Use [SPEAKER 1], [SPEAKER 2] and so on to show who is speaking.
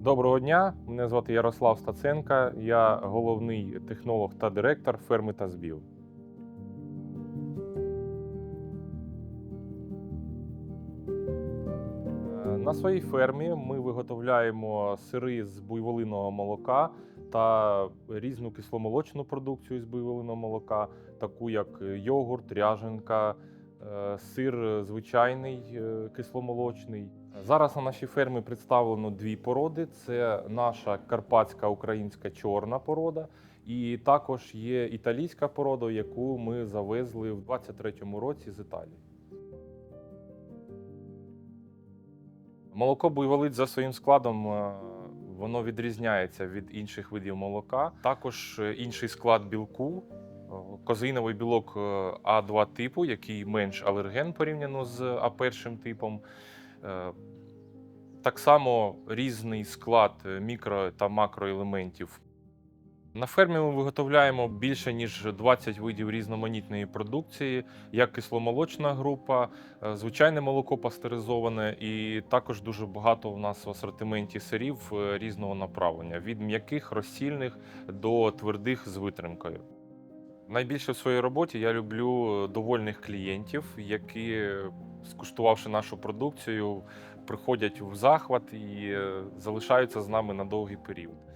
[SPEAKER 1] Доброго дня, мене звати Ярослав Стаценка. Я головний технолог та директор ферми та збів. На своїй фермі ми виготовляємо сири з буйволиного молока та різну кисломолочну продукцію з буйволиного молока, таку як йогурт, ряженка, е, сир звичайний е, кисломолочний. Зараз на нашій фермі представлено дві породи: це наша карпатська українська чорна порода, і також є італійська порода, яку ми завезли в 23-му році з Італії. Молоко буйволиць за своїм складом е, воно відрізняється від інших видів молока. Також е, інший склад білку. е, Козеїновий білок е, А2 типу, який менш алерген порівняно з А1 типом. Так само різний склад мікро та макроелементів. На фермі ми виготовляємо більше ніж 20 видів різноманітної продукції, як кисломолочна група, е, звичайне молоко пастеризоване, і також дуже багато в нас в асортименті сирів е, різного направлення: від м'яких, розсільних до твердих з витримкою. Найбільше в своїй роботі я люблю довольних клієнтів, які, скуштувавши нашу продукцію, приходять в захват і е, залишаються з нами на довгий період.